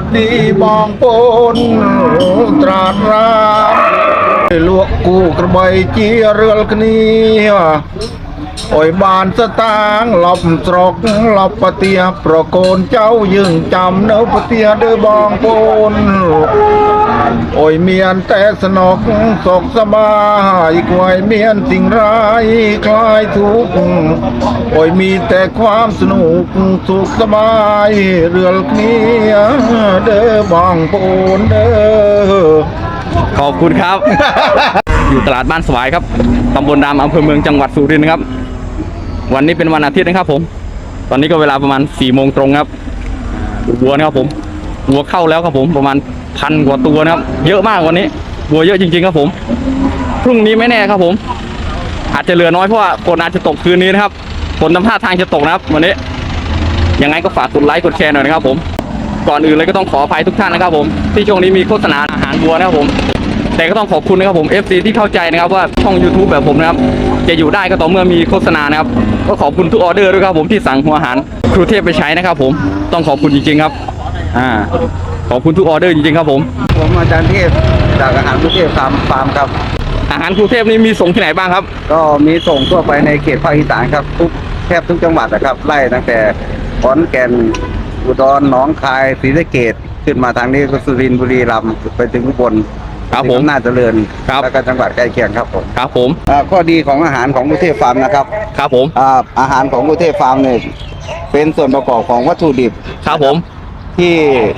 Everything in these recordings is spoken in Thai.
សดีបងប្អូនត្រាត់រាលក់គូក្របីជារឿលគ្នាអុយបានស្តាងលប់ស្រុកលប់ប្រទាប្រកូនចៅយើងចាំនៅប្រទាទេបងប្អូន โกนเจ้ายึงจำเนื้อปะเตียเดือบองปนโอ้ยเมียนแต่สนอกสกสบายกวยเมียนสิ่งร้ายคลายทุกข์โอ้ยมีแต่ความสนุกสุขสบายเรือกนี้เด้อบองปูนเด้อขอบคุณครับ อยู่ตลาดบ้านสวายครับตำบลดามอำเภอเมืองจังหวัดสุรินทร์ครับ วันนี้เป็นวันอาทิตย์นะครับผม ตอนนี้ก็เวลาประมาณ4ี่โมงตรงครับวัวนะครับผมวัวเข้าแล้วครับผมประมาณ พันกว่าตัวนะครับ เยอะมากวันนี้วัวเยอะจริง ๆ ครับผม พรุ่งนี้ไม่แน่ครับผม อาจจะเหลือน้อยเพราะว่าฝนอาจจะตกคืนนี้นะครับฝนทำท่าทางจะตกนะครับ วันนี้ ยังไงก็ฝากกดไลค์กดแชร์หน่อยนะครับ ผม ก่อนอื่นเลยก็ต้องขออภัยทุกท่านนะครับ ผม ที่ช่วงนี้มีโฆษณาอาหารวัวนะครับผม แต่ก็ต้องขอบคุณนะครับผม FC ที่เข้าใจนะครับว่าช่อง YouTube แบบผมนะครับจะอยู่ได้ก็ต่อเมื่อมีโฆษณานะครับ ก็ขอบคุณทุกออเดอร์ด้วยครับผมที่สั่งหัวอาหารครูเทพไปใช้นะครับ ผมต้องขอบคุณจริงๆครับ อ่า ขอบคุณทุกออเดอร์จริงๆครับผม ผมอาจารย์เทพจากอาหารทุกเทพฟาร์มฟาร์มครับ อาหารครูเทพนี่มีส่งที่ไหนบ้างครับ ก็มีส่งทั่วไปในเขตภาคอีสานครับทุกแทบทุกจังหวัดนะครับไล่ตั้งแต่ขอนแก่นอุดรหนองคายศรีสะเกดขึ้นมาทางนี้ก็สุรินทร์บุรีรัมย์ไปถึงอุบลครับผมถึงอำนาจเจริญครับแล้วก็จังหวัดใกล้เคียงครับผมครับผมอ่าข้อดีของอาหารของกุเทพฟาร์มนะครับครับผมอ่าอาหารของกุเทพฟาร์มเนี่ยเป็นส่วนประกอบของวัตถุดิบครับผม ที่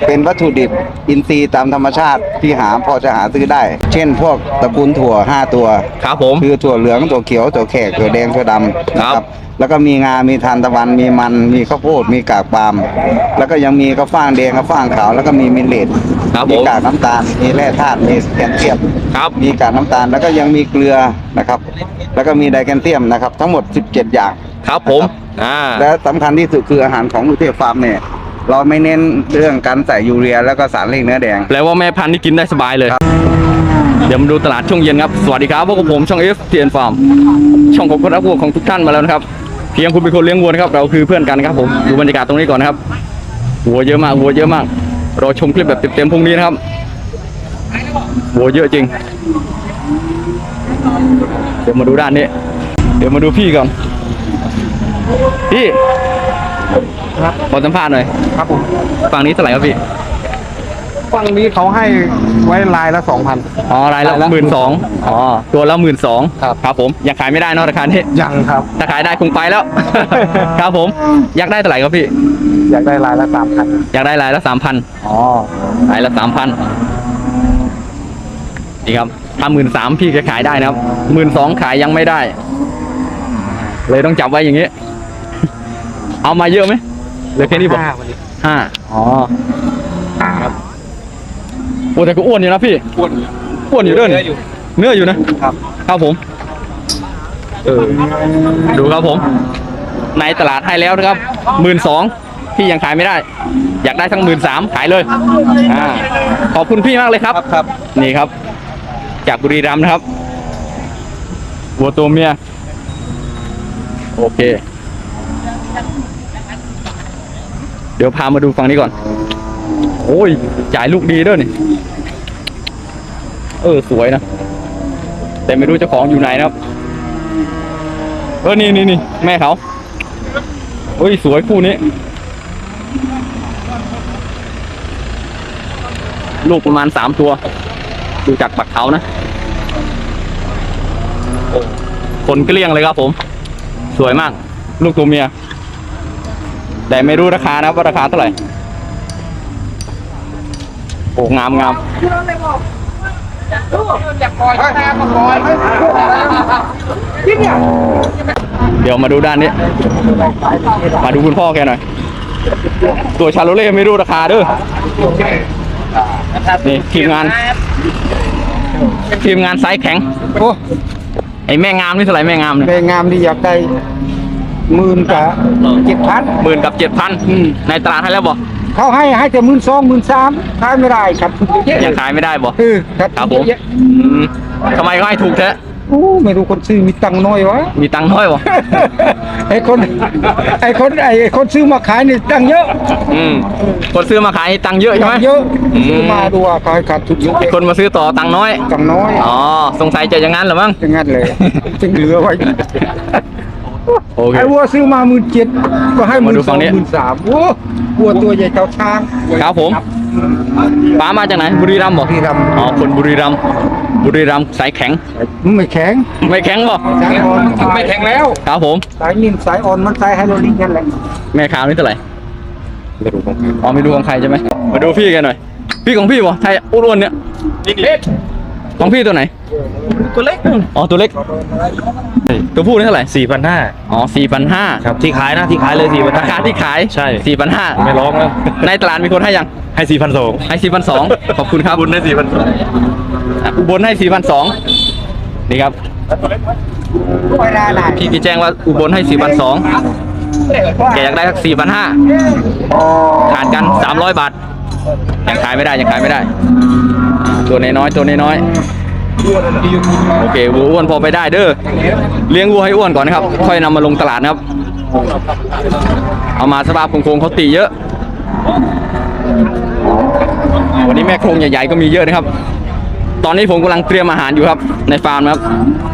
เป็นวัตถุดิบอินทรีย์ตามธรรมชาติที่หาพอจะหาซื้อได้ เช่น พวกตระกูลถั่ว 5 ตัว ครับผม คือถั่วเหลืองถั่วเขียวถั่วแขกถั่วแดงถั่วดำนะครับ แล้วก็มีงา มีทานตะวัน มีมัน มีข้าวโพด มีกากปาล์มแล้วก็ยังมีข้าวฟ่างแดงข้าวฟ่างขาว แล้วก็มีมิลเลตครับผม มีกากน้ำตาล มีแร่ธาตุ มีแคลเซียม ครับ มีกากน้ำตาล แล้วก็ยังมีเกลือนะครับ แล้วก็มีไดแคลเซียมนะครับ ทั้งหมด 17 อย่าง ครับผม อ่า และสำคัญที่สุดคืออาหารของอุเทพฟาร์มเนี่ย เราไม่เน้นเรื่องการใส่ยูเรีย แล้วก็สารเร่งเนื้อแดง แปลว่าแม่พันธุ์นี่กินได้สบายเลยครับเดี๋ยวมาดูตลาดช่วงเย็นครับ สวัสดีครับพวกบผมช่องเอฟเทียนฟาร์ม ช่องของคนรักวัวของทุกท่านมาแล้วนะครับ เพียงคุณเป็นคนเลี้ยงวัวนะครับ เราคือเพื่อนกันครับผม ดูบรรยากาศตรงนี้ก่อนนะครับ วัวเยอะมาก วัวเยอะมาก รอชมคลิปแบบเต็มๆพรุ่งนี้นะครับ วัวเยอะจริง เดี๋ยวมาดูด้านนี้ เดี๋ยวมาดูพี่ก่อน พี่ ขอสัมภาษณ์หน่อย ครับผมฝั่งนี้เท่าไหร่ครับพี่ ฝั่งนี้เขาให้ไว้ลายละสองพัน อ๋อรายละรายละหมื่นสองอ๋อ ตัวละหมื่นสองครับ ครับผม ยังขายไม่ได้เนอะราคานี้ ยังครับ ถ้าขายได้คงไปแล้ว ครับผม อยากได้เท่าไหร่ครับพี่ อยากได้ลายละสามพันอยากได้รายละสามพันอ๋อ รายละสามพันนี่ครับ ถ้าหมื่นสามพี่จะขายได้นะครับหมื่นสองขายยังไม่ได้ เลยต้องจับไว้อย่างนี้ เอามาเยอะไหม เหลือแค่นี้บอกห้าวันนี้ห้าอ๋อครับโอ้แต่ก็อ้วนอยู่นะพี่อ้วนอ้วนอยู่เด้อเนื้นี่ออยู่เนื้ออยู่นะครับครับผมเออดูครับผม ในตลาดให้แล้วนะครับหมื่นสองที่ยังขายไม่ได้ อยากได้ทั้งหมื่นสามขายเลยอ่าขอบคุณพี่มากเลยครับครับครับนี่ครับ จากบุรีรัมย์นะครับวัวตัวเมียโอเค เดี๋ยวพามาดูฝั่งนี้ก่อน โอ้ยจ่ายลูกดีด้วยนี่เออสวยนะ แต่ไม่รู้เจ้าของอยู่ไหนนะครับ เออนี่นี่นี่แม่เขาเอ้ยสวยคู่นี้ ลูกประมาณสามตัว ดูจากปักเขานะโอ้คนเกลี้ยงเลยครับผม สวยมาก ลูกตัวเมีย แต่ไม่รู้ราคานะว่าราคาเท่าไหร่โอ้งามงามเดี๋ยวมาดูด้านนี้ มาดูคุณพ่อแกหน่อย ตัวชาโลเล่ไม่รู้ราคาเด้อนี่ทีมงาน ทีมงานไซส์แข็ง โอ้ ไอแม่งามนี่เท่าไหร่แม่งามเนี่ยแม่งามที่อยากได้ หมื่นกับเจ็ดพันหมื่นกับเจ็ดพันในตลาดให้แล้วบ่เขาให้ให้แต่หมื่นสองหมื่นสามขายไม่ได้ครับยังขายไม่ได้บ่คือครับครับผมเยอะอืมทำไมเขาให้ถูกแท้โอ้ไม่รู้คนซื้อมีตังค์น้อยวะมีตังค์น้อยวะไอ้คนไอ้คนไอ้คนซื้อมาขายนี่ตังค์เยอะ อืมคนซื้อมาขายตังค์เยอะใช่ไหมตังค์เยอะอืมซื้อมาดูว่าขายขาดทุนเยอะคนมาซื้อต่อตังค์น้อยตังค์น้อยอ๋อสงสัยจะอย่างนั้นเหรือมั้งอย่างนั้นเลยจึงเหลือไว้ โอเค ไอ้วัวซื้อมาหมื่นเจ็ดก็ให้หมามื่นดูสฝั่องงนี้หมื่นสามวัววัวตัวใหญ่เท่าช้างครับผม ป้ามาจากไหน บุรีรัมย์บอกบุรีรัมย์อ๋อคนบุรีรัมย์บุรีรัมย์สายแข็งไม่แข็งไม่แข็งบ่สายอ่อนไม่แข็งแล้ว ครับผม สายนิ่มสายอ่อนมันสายไฮโดรลิกนั่นแหละแม่ขาวนี่เท่าไหร่ไม่รู้ของอ๋อไม่รู้ของใครใช่ไหมมาดูพี่กันหน่อย พี่ของพี่บ่ไทยอ้วนๆเนี่ย ของพี่ตัวไหน ตัวเล็กอ๋อตัวเล็ก ตัวผู้นี่เท่าไหร่สี่พันห้าอ๋อสี่พันห้าครับที่ขายนะที่ขายเลยสี่พันราคาที่ขายใช่สี่พันห้าไม่ร้องแล้วในตลาดมีคนให้ยังให้สี่พันสองให้สี่พันสองขอบคุณครับบุญได้สี่พันสองอะอุบลให้สี่พันสองนี่ครับเวลาไหนพี่ที่แจ้งว่าอุบลให้สี่พันสองแกอยากได้สักสี่พันห้าขาดกันสามร้อยบาทยังขายไม่ได้ยังขายไม่ได้อ่าตัวน้อยๆตัวน้อยๆ โอเควัวอ้วนพอไปได้เด้อเลี้ยงวัวให้อ้วนก่อนนะครับ ค่อยนำมาลงตลาดนะครับ เอามาสภาพโครงๆเขาตีเยอะ วันนี้แม่โครงใหญ่ๆก็มีเยอะนะครับ ตอนนี้ผมกำลังเตรียมอาหารอยู่ครับ ในฟาร์มครับ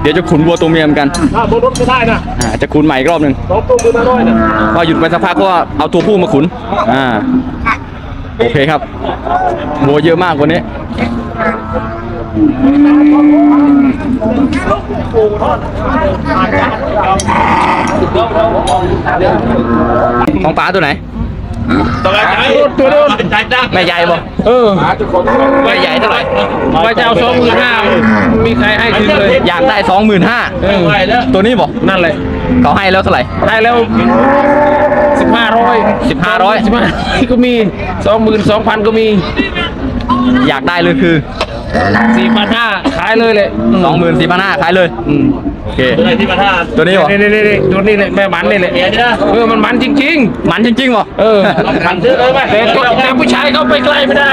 เดี๋ยวจะขุนวัวตัวเมียเหมือนกันถ้าบนรถไม่ได้นะจะขุนใหม่อีกรอบหนึ่งสองตัวมือมาด้วยนะก็หยุดไปสักพักก็เอาตัวผู้มาขุนอ่าโอเคครับวัวเยอะมากวันนี้ ของป๋าตัวไหนตัวไหนตัวนู้นใจจ้าแม่ใหญ่บ่เออแม่ใหญ่เท่าไหร่ไปจะเอาสองหมื่นห้ามีใครให้คืนเลย อยากได้สองหมื่นห้าเออตัวนี้บ่นั่นแหละเขาให้แล้วเท่าไหร่ได้แล้วสิบห้าร้อย1500สิบห้าก็มีสองหมื่นสองพันก็มี อยากได้เลยคือ สี่พันห้าขายเลยเลยสองหมื่นสี่พันห้าขายเลยโอเคตัวไหนที่พันห้าตัวนี้บ่นี่นี่นี่ตัวนี้เลยแม่มันนี่เลยเออมันมันจริง ๆ มันจริงๆบ่เออมันซื้อเลยไหมแต่แต่ผู้ชายเขาไปใกล้ไม่ได้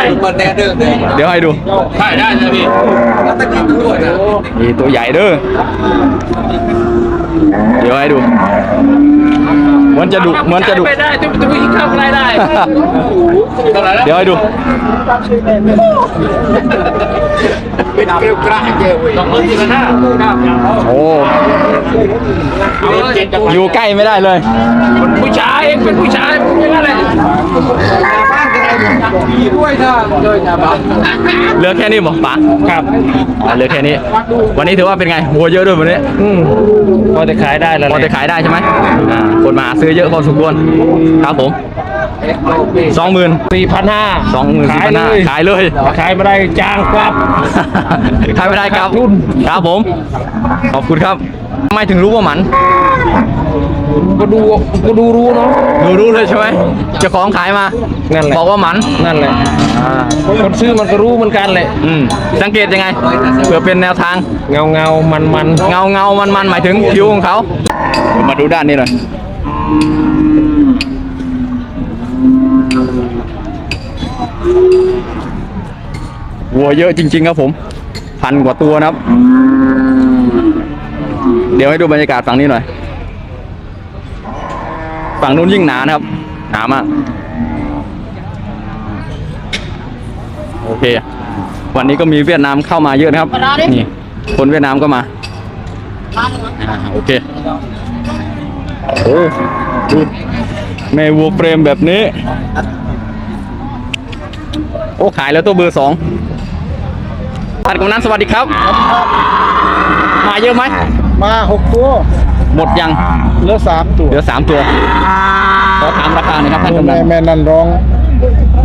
เดี๋ยวให้ดูใช่ได้เลยพี่นี่ตัวใหญ่เด้อเดี๋ยวให้ดูเห มือนจะดุเหมือนจะดุไปได้จะจะผู้หญิงเข้าใกล้ได้เท่าไหร่แล้วเดี๋ยวให้ดู เป็นเกลียวกระเจวสองหมื่นสี่พันห้าโอ้เอาเลยอยู่ใกล้ไม่ได้เลยผู้ชายเองเป็นผู้ชายอย่างนั้นแหละด้วยนะเลยนะบ้าเหลือแค่นี้บ่ป๋าครับอ๋อเหลือแค่นี้ วันนี้ถือว่าเป็นไงวัวเยอะด้วยวันนี้อืมพอจะขายได้แล้วพอจะขายได้ใช่ไหมอ่าคนมาหาซื้อเยอะพอสมควรครับผม สองหมื่นสี่พันห้าสองหมื่นสี่ขายพันเลห้ายขายเลยขายไม่ได้จ้างกลับขายไม่ได้ครับขาดทุนครับผมขอบคุณครับทำไมถึงรู้ว่าหมันก็ดูก็ดูรู้เนาะดูรู้เลยใช่ไหมเจ้าของขายมานั่นแหละบอกว่าหมันนั่นแหละคนซื้อมันก็รู้เหมือนกันแหละอืมสังเกตยังไงเพื่อเป็นแนวทางเงาเงามันมันเงาเงามันมันหมายถึงผิวของเขาเดี๋ยวมาดูด้านนี้หน่อย วัวเยอะจริง ๆ ครับผม พันกว่าตัวนะครับ เดี๋ยวให้ดูบรรยากาศฝั่งนี้หน่อย ฝั่งนู้นยิ่งหนานะครับ หนามาก โอเค วันนี้ก็มีเวียดนามเข้ามาเยอะนะครับ นี่ คนเวียดนามก็มาอ่าโอเค โอ้ดู แม่วัวเฟรมแบบนี้ โอ้ขายแล้วตัวเบอร์สองท่านกำนันสวัสดีครับ มาเยอะไหม มาหกตัว หมดยัง เหลือสามตัว เหลือสามตัว ขอถามราคาหน่อยครับท่านกำนัแม่นแม่นันร้อง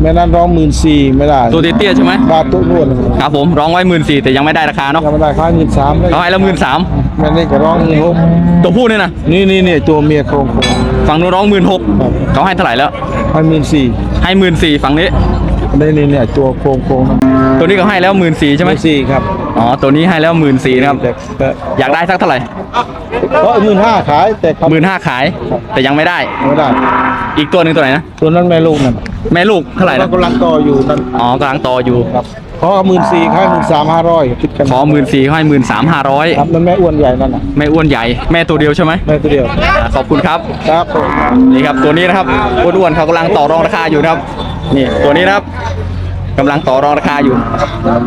แม่นันร้องหมื่นสี่ไม่ได้ ตัวเตี้ยๆใช่ไหมบาทตัวนู่นครับผมร้องไว้หมื่นสี่แต่ยังไม่ได้ราคาเนาะยังไม่ได้ค่าหมื่นสามเลยเขาให้แล้วหมื่นสามแม่นี่ก็ร้องหมื่นหกตัวผู้เนี่ยนะนี่นี่นี่ตัวเมียโครงโครงฝั่งนู้นร้องหมื่นหกครับเขาให้เท่าไหร่แล้วให้หมื่นสี่ให้หมื่นสี่ฝั่งนี้นี่นี่เนี่ยตัวโครงโครงนะตัวนี้เขาให้แล้วหมื่นสี่ใช่ไหมหนสี่ครับอ๋อตัวนี้ให้แล้วหมื่นสี่นะครับแต่แต่อยากได้สักเท่าไหร่ก็หมื่นห้าขายแต่เขาหมื่นห้าขาย แต่ยังไม่ได้ไม่ได้ อีกตัวหนึ่งตัวไหนนะตัวนั้นแม่ลูกนั่นแม่ลูกเท่าไหร่แล้นะวกำลังต่ออยู่นั่นอ๋อกำลังต่ออยู่ครับ ขอหมื่นสี่ค่าหมื่นสามห้าร้อยคิดกันขอหมื่นสี่ให้หมื่นสามห้าร้อยครับมันแม่อ้วนใหญ่นั่นน่ะแม่อ้วนใหญ่แม่ตัวเดียวใช่ไหมแม่ตัวเดียวอ่าขอบคุณครับ ครับผมนี่ครับตัวนี้นะครับอ้วนๆเขากำลังต่อรองราคาอยู่นะครับนี่ตัวนี้นะครับกำลังต่อรองราคาอยู่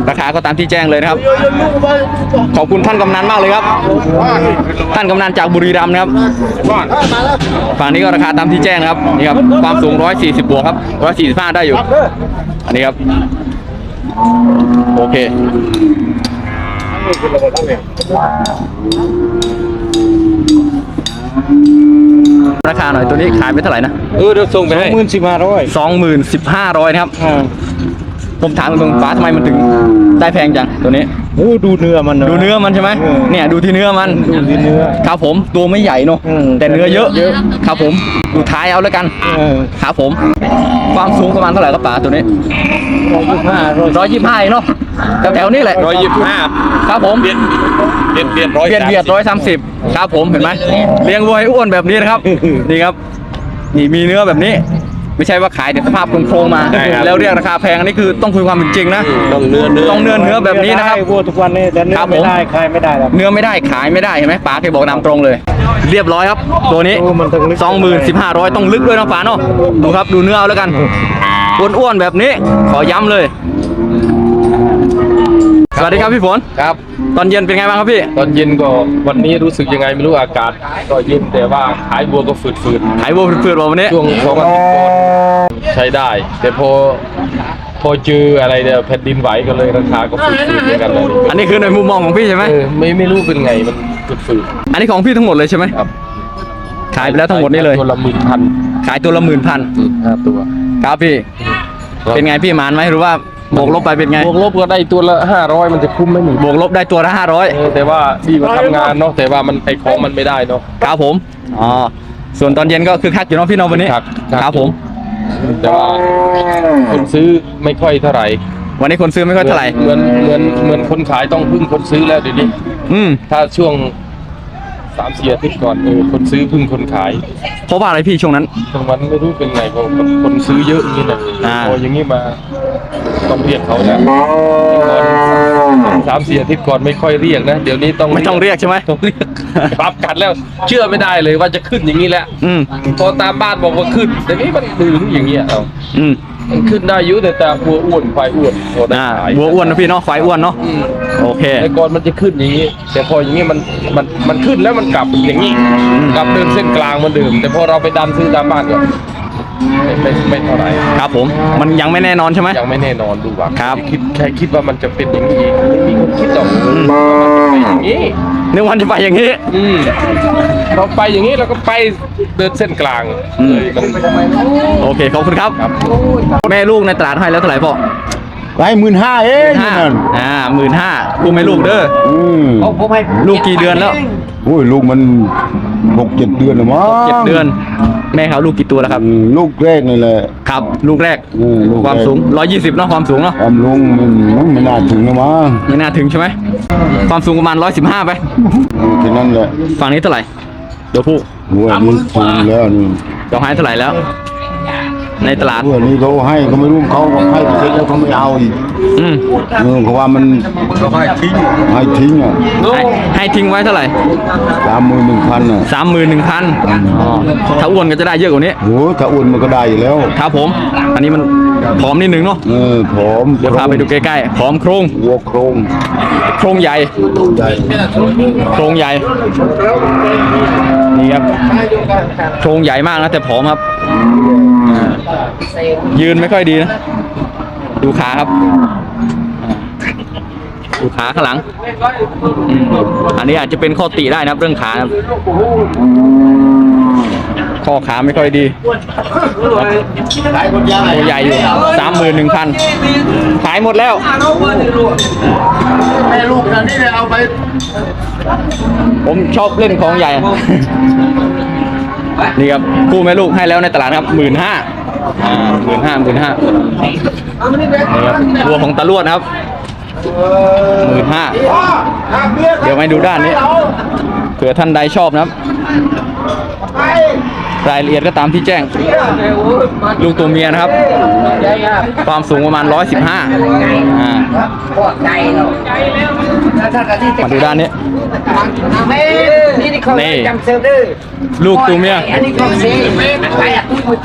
ราคาก็ตามที่แจ้งเลยนะครับ ขอบคุณท่านกำนันมากเลยครับ ท่านกำนันจากบุรีรัมย์นะครับฝั่งนี้ก็ราคาตามที่แจ้งนะครับนี่ครับความสูง 140 บวกครับ 145 ได้อยู่ อันนี้ครับ โอเคราคาหน่อยตัวนี้ขายไปเท่าไหร่นะเออเดี๋ยวส่งไปให้หมื่นสิบห้าร้อยสองหมื่นสิบห้าร้อยนะครับผมถามตรงๆฟ้าทำไมมันถึงได้แพงจังตัวนี้โอ้ดูเนื้อมันดูเนื้อมันใช่ไหมเออเนี่ยดูที่เนื้อมันดูที่เนื้อครับผมตัวไม่ใหญ่เนอะอืมแต่เนื้อเยอะเยอะครับผมดูท้ายเอาแล้วกันเออครับผม ความสูงประมาณเท่าไหร่ครับป๋าตัวนี้ ร้อยยี่สิบห้าร้อยร้อยยี่สิบห้าเนาะแถวๆนี้แหละร้อยยี่สิบห้าครับผมเบียดเบียดเบียดร้อยเบียดเบียดร้อยสามสิบครับผมเห็นไหมเลี้ยงวัวให้อ้วนแบบนี้นะครับนี่ครับนี่มีเนื้อแบบนี้ ไม่ใช่ว่าขายแต่สภาพโครงๆมาแล้วเรียกราคาแพงอันนี้คือต้องคุยความเป็นจริงนะ ต้องเนื้อเนื้อต้องเนื้อเนื้อแบบนี้นะครับ ได้วัวทุกวันนี้แต่เนื้ครัอบผม ไม่ได้ขายไม่ได้หรอก เนื้อไม่ได้ขายไม่ได้เห็นไหมป๋าเคยบอกนำตรงเลย เรียบร้อยครับ ตัวนี้โอ้มันต้องลึก สองหมื่นสิบห้าร้อยต้องลึกด้วยนะป๋าเนาะดูครับดูเนื้อเอาแล้วกันอ้วนๆแบบนี้ ขอย้ำเลย สวัสดีครับพี่ฝน ครับ ตอนเย็นเป็นไงบ้างครับพี่ ตอนเย็นก็วันนี้รู้สึกยังไงไม่รู้อากาศ ก็เย็นแต่ว่าขายบัวก็ฝืดหายวัวฝืดๆวันนี้ๆช่วงสองอาทิตย์ก่อนใช้ได้ แต่พอพอเจออะไรเนี่ยแผ่นดินไหวก็เลยราคาก็ฝืดๆเหมือนกันเลยอันนี้คือในมุมมองของพี่ใช่ไหมเออไม่ไม่รู้เป็นไงมันฝืดอันนี้ของพี่ทั้งหมดเลยใช่ไหมๆครับขายไปแล้วทั้งหมดนี่เลยตัวละหมื่นพันขายตัวละหมื่นพันห้าตัวครับพี่เป็นไงพี่หมานไหมหรือว่า บวกลบไปเป็นไง บวกลบก็ได้ตัวละห้าร้อยมันจะคุ้มไหมหนึ่งบวกลบได้ตัวละห้าร้อยเออแต่ว่าดีกว่าทำงานเนาะแต่ว่ามันไอของมันไม่ได้เนาะครับผมอ๋อส่วนตอนเย็นก็คือคักอยู่เนาะพี่เน้องวันนี้ครับครับครับผม แต่ว่าคนซื้อไม่ค่อยเท่าไหร่วันนี้คนซื้อไม่ค่อยเท่าไหร่เหมือนเหมือนเหมือนคนขายต้องพึ่งคนซื้อแล้วเดี๋ยวนี้ อืม ถ้าช่วง สามสี่อาทิตย์ก่อนเออคนซื้อพึ่งคนขายเพราะว่าอะไรพี่ช่วงนั้น ตรงวันไม่รู้เป็นไงเพราะคนคนซื้อเยอะอย่างนี้นะอ่า พออย่างนี้มาต้องเรียกเขาแล้วก่อนสามสี่อาทิตย์ก่อนไม่ค่อยเรียกนะ เดี๋ยวนี้ต้องไม่ต้องเรียกใช่ไหมต้องเรียกปรับกันแล้วเชื่อไม่ได้เลยว่าจะขึ้นอย่างนี้แหละอืมพอตามบ้านบอกว่าขึ้นแต่นี่มันถึงอย่างเงี้ยเอา อืม มันขึ้นได้อยุ่แต่ตาวัวอ้วนควายอ้วนพอได้อ่าขายวัวอ้วนนะพี่เนาะควายอ้วนเนาะอืมโอเค แต่ก่อนมันจะขึ้นอย่างนี้ แต่พออย่างนี้มันมันมันขึ้นแล้วมันกลับอย่างนี้กลับเดินเส้นกลางเหมันเดิมแต่พอเราไปดันซื้อตามบ้านก็ไม่ไม่ไม่เท่าไหร่ครับผมมันยังไม่แน่นอนใช่ไหม ยังไม่แน่นอนดูว่าครับ คิดแค่คิดว่ามันจะเป็นอย่างนี้อีกไม่มีคนคิดหรอกว่ามันจะเป็นอย่างนี้ นึกวันจะไปอย่างนี้ อืมเราไปอย่างนี้เราก็ไปเดินเส้นกลางอืม เลยมันโอเคขอบคุณครับครับแม่ลูกในตลาดให้แล้วเท่าไหร่พ่อไปหมื่นห้าเองห้านั่นอ่าหมื่นห้ากูไม่ลูกเด้อ อืมลูกกี่เดือนแล้วโอ้ยลูกมัน หกเจ็ดเดือนแล้วมั้งเจ็ดเดือน แม่เขาลูกกี่ตัวแล้วครับอืมลูกแรกนี่แหละ ครับ ลูกแรกอืมลูกแรกความสูง120เนาะความสูงเนาะความลุงมันมันไม่น่าถึงนะมั้งไม่น่าถึงใช่ไหมความสูงประมาณ115ไปเออแค่นั้นแหละฝั่งนี้เท่าไหร่เดี๋ยวผู้หัวนี้สูงแล้วนี่เราให้เท่าไหร่แล้ว ในตลาดหัวนี้เขาให้เขาไม่รู้เขาให้ไปเสร็จแล้วเขาไม่เอาอีก อืมเออเพราะว่ามันให้ทิ้งให้ทิ้งอะให้ให้ทิ้งไว้เท่าไหร่สามหมื่นหนึ่งพันอะสามหมื่นหนึ่งพันถ้าอ้วนก็จะได้เยอะกว่านี้โหถ้าอุ่นมันก็ได้อยู่แล้วครับผม อันนี้มันผอมนิดนึงเนาะเออผอมเดี๋ยวพาไปดูใกล้ๆผอมโครงวัวโครงโครงใหญ่ใหญ่โครงใหญ่นี่ครับโครงใหญ่มากนะแต่ผอมครับอ่ายืนไม่ค่อยดีนะ ดูขาครับอ่า ดูขาข้างหลังอืมอันนี้อาจจะเป็นข้อติได้นะครับเรื่องขานะครับข้อขาไม่ค่อยดีตัวใหญ่อยู่สามหมื่นหนึ่งพันขายหมดแล้วแม่ลูกขนาดนี้เลยเอาไป ผมชอบเล่นของใหญ่ นี่ครับคู่แม่ลูกให้แล้วในตลาดครับหมื่นห้าอ่าหมื่นห้าหมื่นห้านี่ครับตัวของตะลวดนะครับ หมื่นห้าเดี๋ยวมาดูด้านนี้เผื่อท่านใดชอบนะครับรายละเอียดก็ตามที่แจ้ง ลูกตัวเมียนะครับ ความสูงประมาณ 115อ่ามาดูด้านนี้นี่ ลูกตัวเมีย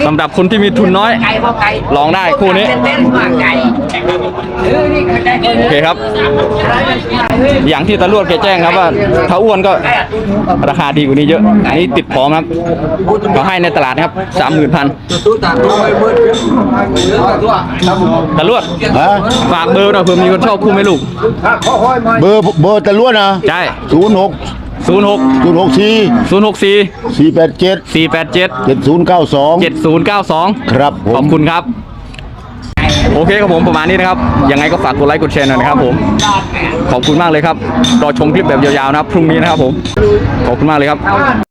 สำหรับคนที่มีทุนน้อย ลองได้คู่นี้ โอเคครับ อย่างที่ตำรวจแกแจ้งครับว่าถ้าอ้วนก็ราคาดีกว่านี้เยอะ อันนี้ติดพร้อมครับเขาให้ในตลาดนะครับสามหมื่นพันตำรวจฮะฝากเบอร์หน่อยเผื่อมีคนชอบคู่ไหมลูก เบอร์เบอร์ตะล้วนนะใช่ศูนย์หก ศูนย์หกศูนย์หกสี่ศูนย์หกสี่สี่แปดเจ็ดสี่แปดเจ็ดเจ็ดศูนย์เก้าสองเจ็ดศูนย์เก้าสองครับผขอมบคุณครับ โอเคครับผมประมาณนี้นะครับ ยังไงก็ฝากกดไลค์กดแชร์หน่อยนะครับผม ขอบคุณมากเลยครับ รอชมคลิปแบบยาวๆนะครับ พรุ่งนี้นะครับผม ขอบคุณมากเลยครับ